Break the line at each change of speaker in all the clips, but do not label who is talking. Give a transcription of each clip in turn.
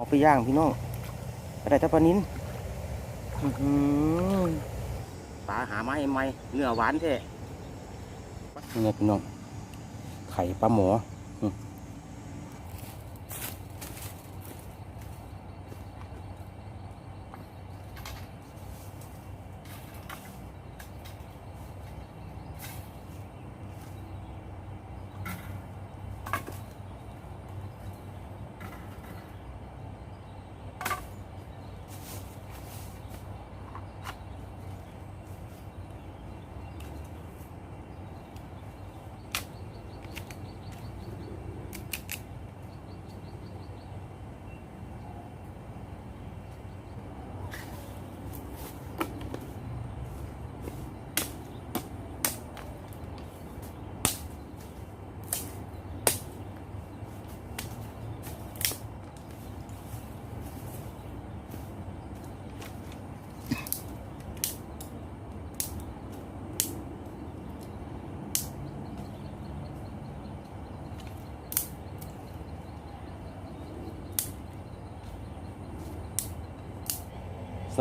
เอาไปย่างพี่น้องอะไรตะปานิ้นปลาหาไม้ไม้เนื้อหวานแท้นี่ไงพี่น้องไข่ปลาหมอ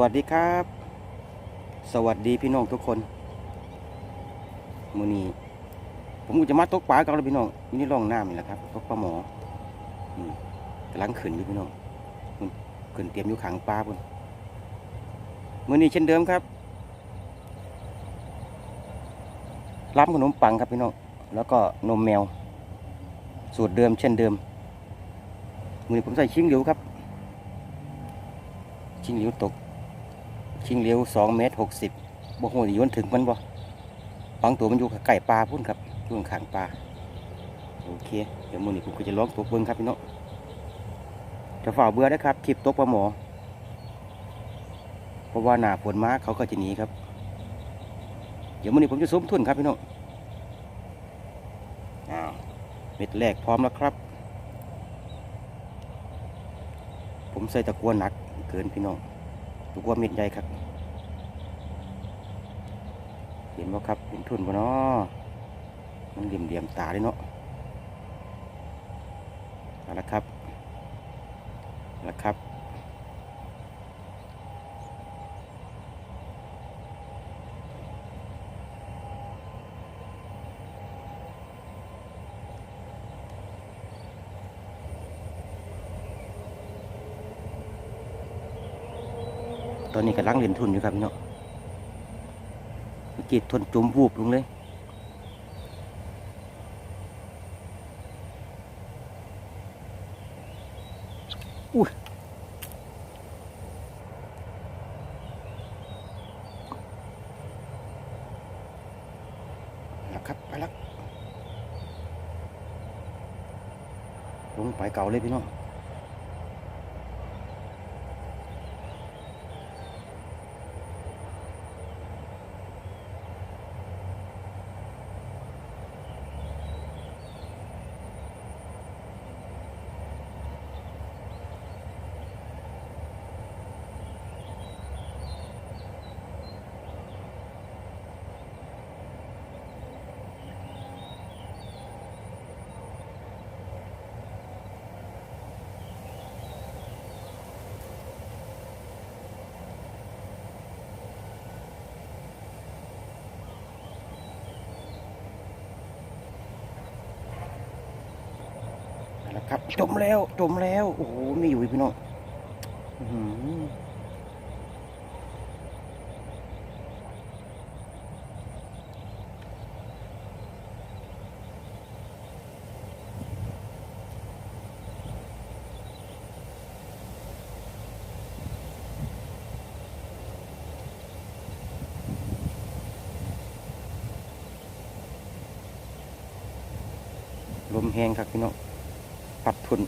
วัสดีครับ สวัสดีพี่น้องทุกคนมือนี้ผมจะมาตกปลากันแล้วพี่น้องนี่ร่องน้ำนี่แหละครับตกปลาหมอกำลังขึ้นอยู่พี่น้องขึ้นเตรียมอยู่ขังปลาพุ่นมือนี้เช่นเดิมครับรับขนมปังครับพี่น้องแล้วก็นมแมว สูตรเดิมเช่นเดิมมือนี้ผมใส่ชิงเหลียวครับชิงเหลียวตก ชิงเหลียวสองเมตรหกสิบบ่หัวโยนถึงมันบ่บางตัวมันอยู่ไก่ปลาพุ่นครับอยู่ข้างปลาโอเค เดี๋ยวมือนี้ผมก็จะลองตกเบิ่งครับพี่น้องจะฝ่าเบื่อได้ครับคลิปตกปลาหมอ เพราะว่าหน้าฝนมาเขาก็จะหนีครับ เดี๋ยวมือนี้ผมจะสมทุ่นครับพี่น้องอ้าวเม็ดแรกพร้อมแล้วครับ ผมใส่ตะกัวหนักเกินพี่น้อง ตะกัวเม็ดใหญ่ครับเห็นบ่ครับเห็นทุ่นบ่เนาะมันเหลี่ยมเหลี่ยมตาเลยเนาะเอาละครับเอาละครับ ตอนนี้กำลังเล่นทุนอยู่ครับพี่เนาะเมื่อกี้ทนจุ่มวูบลงเลยอุ้ยนะครับไปแล้วลงไปเก่าเลยพี่น้อง นะครับ จมแล้ว จมแล้ว โอ้โห ไม่อยู่พี่น้องลมแห้งครับพี่น้อง ปัดทุน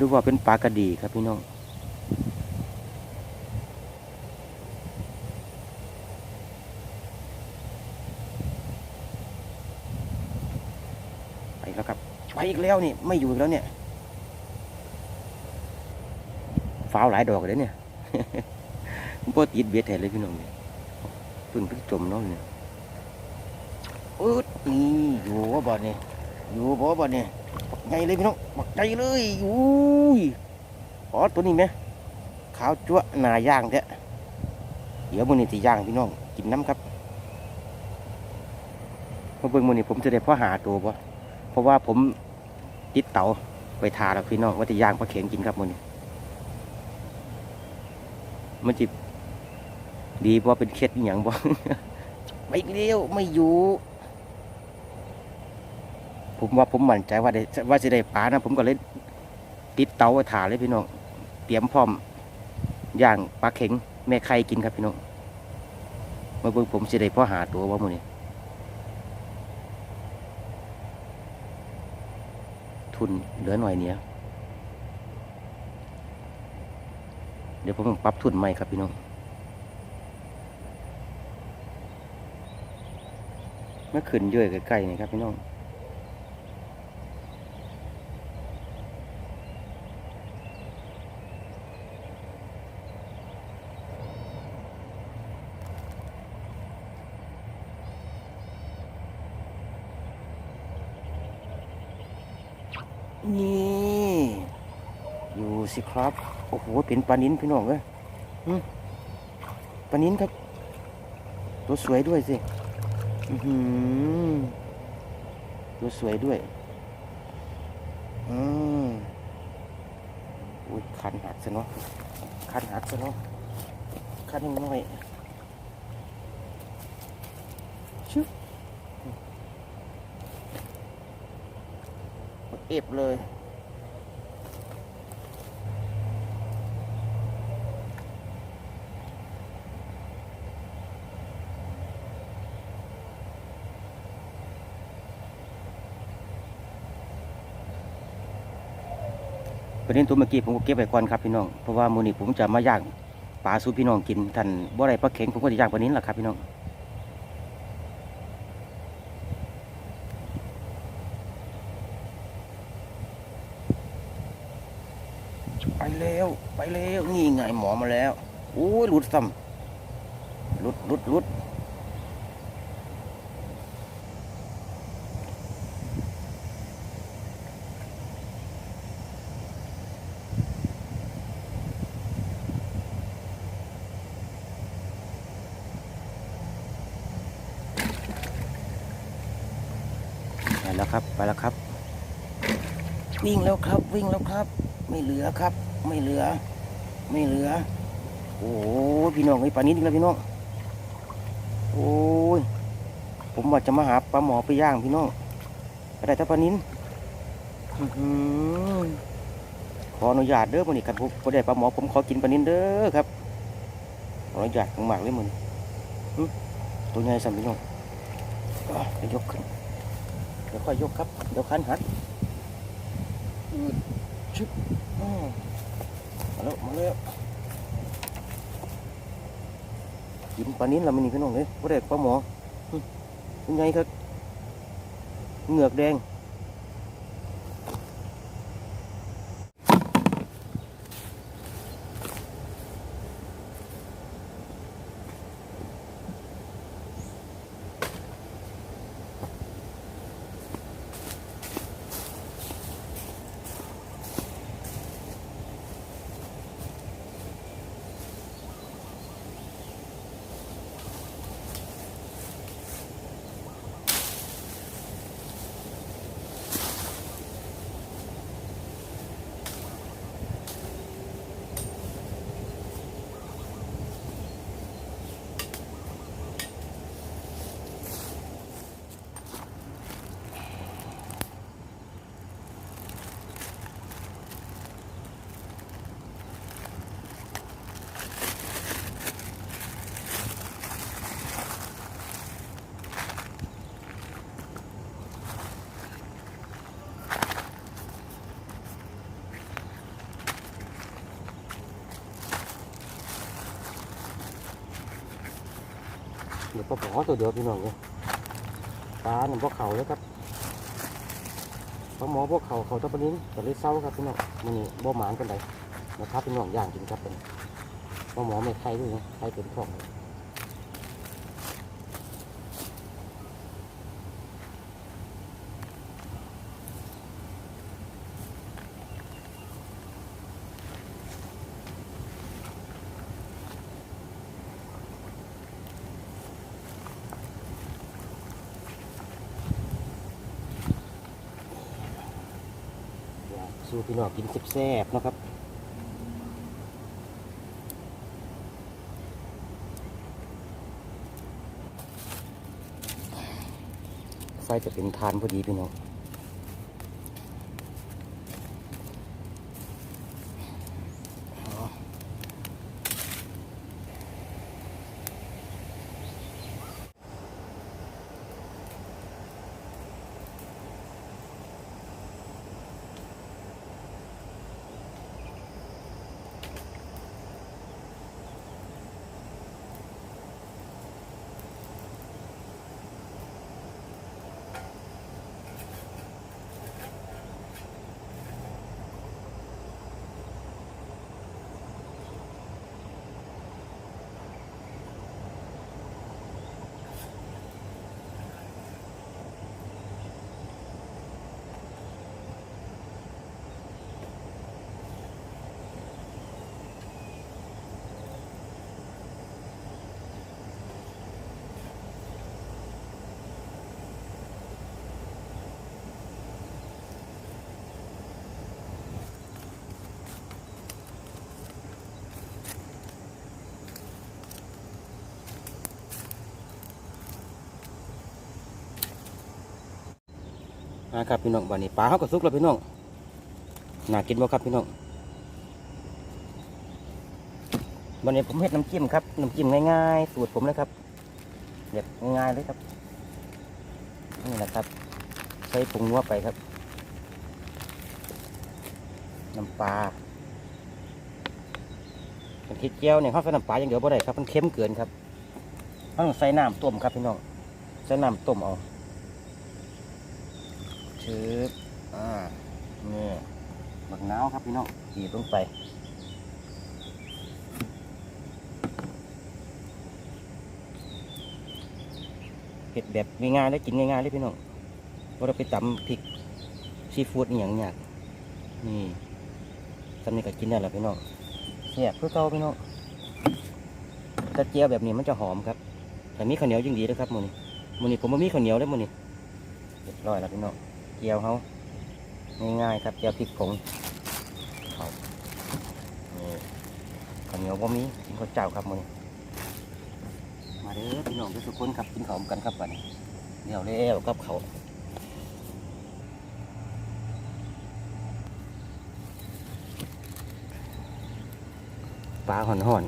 ดูว่าเป็นปลากระดีครับพี่น้องไปแล้วครับไปอีกแล้วนี่ไม่อยู่แล้วเนี่ยฟ้าวหลายดอกเลยเนี่ยโบ่ติดเบียดแทนเลยพี่น้องเนี่ยพึ่งพิ่งจมเน้องเนี่ยอืดนี่อยู่ว่าบ่อนี่ยอยู่บ่บ่เนี่ย ใหญ่เลยพี่น้องบักใหญ่เลยอุ้ยอ๋อตัวนี้ไหมขาวจั๊วหนาย่างแท้เดี๋ยวมื้อนี้สิย่างพี่น้องกินน้ำครับมาเบิ่งมื้อนี้ผมจะได้พ่อหาตัวบ่เพราะว่าผมติดเตาไปทาแล้วพี่น้องว่าจะย่างปลาเข็งกินครับมื้อนี้มันจิบดีเพราะเป็นเคล็ดอหย่างบ่ไม่เลี้ยวไม่อยู่ ผมว่าผมมั่นใจว่าได้ว่าจะได้ปลานะ ผมก็เลยติดเตาไว้ถ่าเลยพี่น้องเตรียมพร้อมย่างปลาเข็งแม่ไข่กินครับพี่น้องมาเบิ่งผมจะได้พ่อหาตัวว่ามือนี้ทุนเหลือหน่อยเนี้ยเดี๋ยวผมปรับทุนใหม่ครับพี่น้องเมื่อขึ้นเยอะใกล้ๆนี่ครับพี่น้อง นี่อยู่สิครับโอ้โหเป็นปลานิ้นพี่น้องเอ้ยปลานิ้นครับ ตัวสวยด้วยสิอือหือตัวสวยด้วยอืมอุ้ยคันหักซะเนาะคันหักซะเนาะคันน้อย เอฟเลย ประเด็นตัวเมื่อกี้ผมก็เก็บไว้ก่อนครับพี่น้อง เพราะว่ามื้อนี้ผมจะมาย่างปลาสูพี่น้องกินท่านบ่ได้ปลาเข็งผมก็จะย่างปลานิ้นแหละครับพี่น้อง ไปแล้วไปแล้วนี่ไงหมอมาแล้วโอ้ยหลุดซ้ำหลุดหลุดหลุดไปแล้วครับไปแล้วครับ วิ่งแล้วครับวิ่งแล้วครับ ไม่เหลือครับ ไม่เหลือ ไม่เหลือ โอ้ยพี่น้องไอ้ปลานิดอีกแล้วพี่น้องโอ้ยผมว่าจะมาหาปลาหมอไปย่างพี่น้องก็ได้แต่ปลานินอื้อหือขออนุญาตเด้อมันนี่กันผมบ่ได้ปลาหมอผมขอกินปลานินเด้อครับขออนุญาตมากเลยมันอื้อตัวใหญ่สั่นพี่น้องเดี๋ยวยกขึ้นเดี๋ยวค่อยยกครับ เดี๋ยวคันหัดชึบอ้าว มาแล้วมาแล้วกินปลานิ้นละมันนี่พี่น้องเลยว่าเด็กปลาหมอหึเป็นไงครับเหงือกแดง ดี๋ยวปลาหมอตัวเดียวพี่น้องเลยปลาหนึ่งพวกเขาเลยครับปลาหมอพวกเขาเขาตะปนิ้นแต่เลยเศร้าครับพี่น้องมันนี่บ่หมานกันไดนะครับพี่น้องย่างจริงครับเป็นปลาหมอไม่ไข่ด้วยนะไข่เป็นท้องเลย อ สู้พี่น้องกินแซ่บๆนะครับไฟจะเป็นทานพอดีพี่น้อง มาครับพี่น้องวันนี้ปลาเขาก็สุกแล้วพี่น้องน่ากินบ่ครับพี่น้องวันนี้ผมเฮ็ดน้ำจิ้มครับน้ำจิ้มง่ายๆสูตรผมเลยครับแบบง่ายๆเลยครับนี่แหละครับ ใส่ผงนัวไปครับน้ำปลาเป็นคิดเจียวเนี่ยเขาใส่น้ำปลาอย่างเดียวบ่ได้ครับมันเค็มเกินครับเขาต้องใส่น้ำต้มครับพี่น้องใส่น้ำต้มเอา ชืบอ่านี่บักน้าวครับพี่น้องขีดลงไปเผ็ดแบบง่ายๆได้กินง่ายๆเลยพี่น้องว่าเราไปตำพริกซีฟู้ดอหย่างเนี้ยนี่ทำนี่ก็กินได้แล้วพี่น้องเสียบเพื่อเก่าพี่น้องถ้าเจียวแบบนี้มันจะหอมครับแต่มีข้าวเหนียวยิ่งดีนะครับมือนี้มือนี้ผมไม่มีข้าวเหนียวเลยมือนี้เรียบร้อยแล้วพี่น้อง เจียวเขาง่ายๆครับเจียวพริกผงเขานี่ข้าวเหนียวบ่มีกินข้าวเจ้าครับมื้อมาเด้อพี่น้องทุกคนครับกินข้าวกันครับวันนี้เดี๋ยวเร็วกับเขาปลาห่อน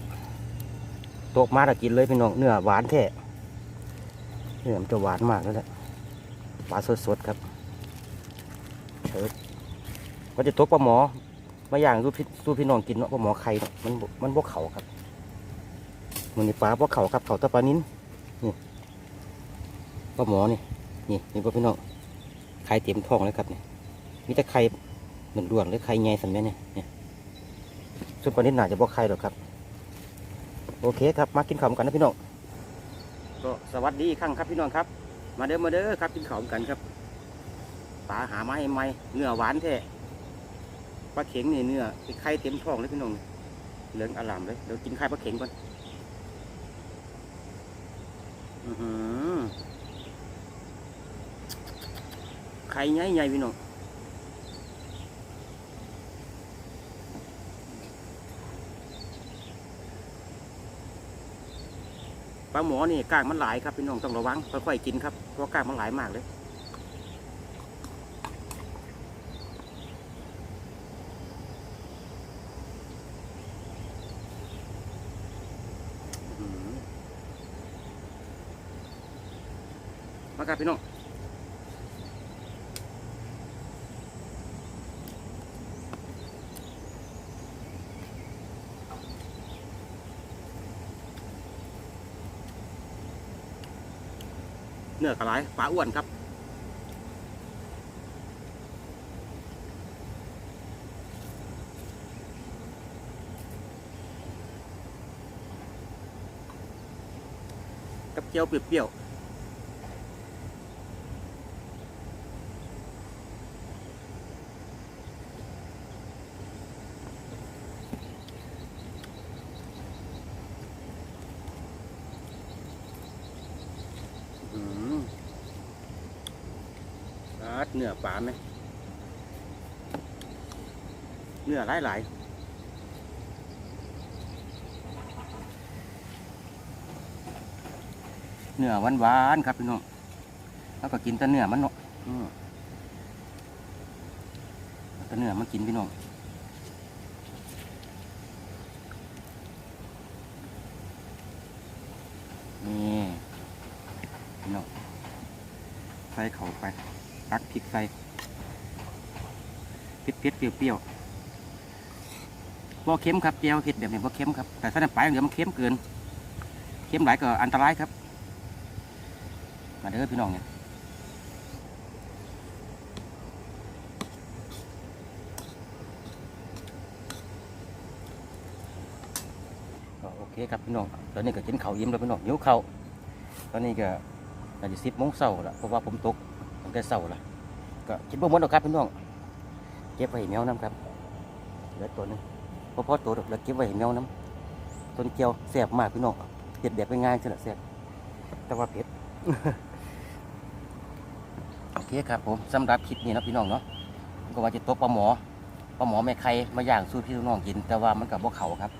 ๆตกมาแล้วกินเลยพี่น้องเนื้อหวานแท้เนื้อมันจะหวานมากแล้วแหละปลาสดๆครับ ก็จะตกปลาหมอมาอย่างสู้พี่สู้พี่น้องกินเนาะปลาหมอไข่เนาะมันมันบวกเขาครับมันนี่ปลาบวกเขาครับเขาตะปลานิ้นนี่ปลาหมอนี่นี่นี่พวกพี่น้องไข่เต็มท้องเลยครับเนี่ยมีแต่ไข่เหมือนดวนหรือไข่ใหญ่สันแม่เนี่ยเนี่ยส่วนปลานิ้นน่าจะบวกไข่หรอกครับ โอเคครับมากินข้าวกันนะพี่น้องก็สวัสดีอีกครั้งครับพี่น้องครับ มาเด้อมาเด้อครับกินข้าวกันครับปลาหาไม้ไม้เนื้อหวานแท้ ปลาเข็งนี่เนื้อไข่เต็มท้องเลยพี่น้องเหลืองอลามเลยเดี๋ยวกินไข่ปลาเข็งก่อนอื้อหือไข่ใหญ่ใหญ่ๆพี่น้องปลาหมอนี่ก้ากมันหลายครับพี่น้องต้องระวังค่อยๆกินครับเพราะก้ากมันหลายมากเลย อื้อหือมาครับ พี่น้องเนื้อกระไรปลาอ้วนครับกับเจียวเปรี้ยวๆอืมอาด เนื้อปลาไหมเนื้อหลายหลายเนื้อหวานหวานๆครับพี่น้องแล้วก็กินแต่เนื้อมันเนาะอืมเอาแต่เนื้อมันกินพี่น้องนี่พี่น้องใส่เข่าไป ตักพริกใส่เผ็ดเผ็ดๆเปรี้ยวๆบ่เค็มครับเจียวเผ็ดแบบนี้บ่เค็มครับแต่ถ้าน้ำปลาอย่างเดียวมันเค็มเกินเค็มหลายก็อันตรายครับมาเด้อพี่น้องเนี่ยก็โอเคครับพี่น้อง ตอนนี้ก็กินข้าวยิ้มแล้วพี่น้องหิวข้าวตอนนี้ก็น่าจะสิบโมงเช้าละเพราะว่าผมตก ตั้งแต่เช้าละก็กินบ่หมดหรอกครับพี่น้องเก็บไว้ให้แมวน้ำครับเหลือตัวหนึงพอพอตัวดอกแล้วเก็บไว้ให้แมวน้ำต้นเกียวแซ่บมากพี่น้องเผ็ดแบบง่ายๆใช่ไหมแซ่บแต่ว่าเผ็ดโอเคครับผมสำหรับคลิปนี้นะพี่น้องเนาะก็ว่าจะตกปลาหมอปลาหมอแม่ไข่มาย่างสู้พี่น้องกิน แต่ว่ามันกับบ่เขาครับ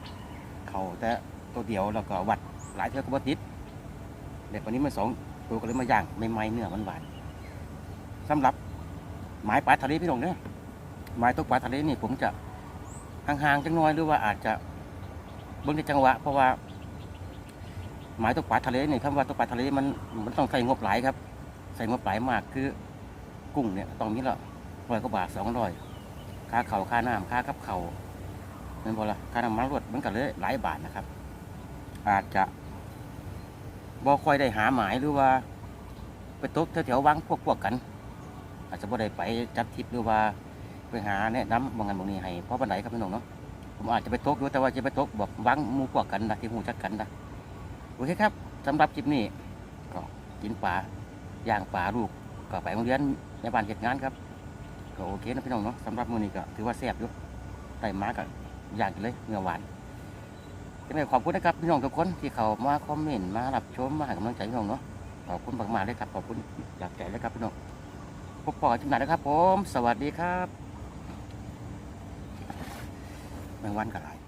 เขาแต่ตัวเดียวแล้วก็วัดหลายเท่าก็บ่ติดเด็กวันนี้มันสองตัวก็เลยมาย่างไม่ไม้เนื้อมันหวาน สำหรับหมายปลาทะเลพี่น้องเนี่ยหมายตกปลาทะเลนี่ผมจะห่างๆจังน้อยหรือว่าอาจจะเบิ่งในจังหวะ เพราะว่า หมายตกปลาทะเลนี่คำว่าตกปลาทะเลมันมันต้องใส่งบหลายครับ ใส่งบหลายมากคือกุ้งเนี่ยต้องมีละร้อยกว่าบาทสองร้อยค่าเข่าค่าน้ำค่ากับเขาวเป็นบ่ละค่าน้ำมันรถมันก็เลยหลายบาทนะครับ อาจจะบ่ค่อยได้หาหมายหรือว่า ไปตกแถวๆวังพวกพวกๆกัน อาจจะบ่ได้ไปจัดทริปหรือว่าไปหาแนะนำบางงานบางนี้ให้เพราะบันไดครับพี่น้องเนาะผมอาจจะไปตกอยู่แต่ว่าจะไปตกแบบวังมู่พวกกันนะที่หูจักกันนะโอเคครับสำหรับคลิปนี้ก็กินปลาย่างป่าลูกก็ไปโรงเรียนในบ้านเหตุงานครับก็โอเคนะพี่น้องเนาะสำหรับมื้อนี้ก็ถือว่าแซ่บอยู่ไต่มาก็ย่างกันเลยเนื้อหวานยังไงขอบคุณนะครับพี่น้องทุกคนที่เขามาคอมเมนต์มารับชมมาให้กำลังใจพี่น้องเนาะขอบคุณมากๆเลยครับขอบคุณจากใจเลยครับพี่น้อง พบปอจำหน่ายนะครับผม สวัสดีครับแมงวันกับไร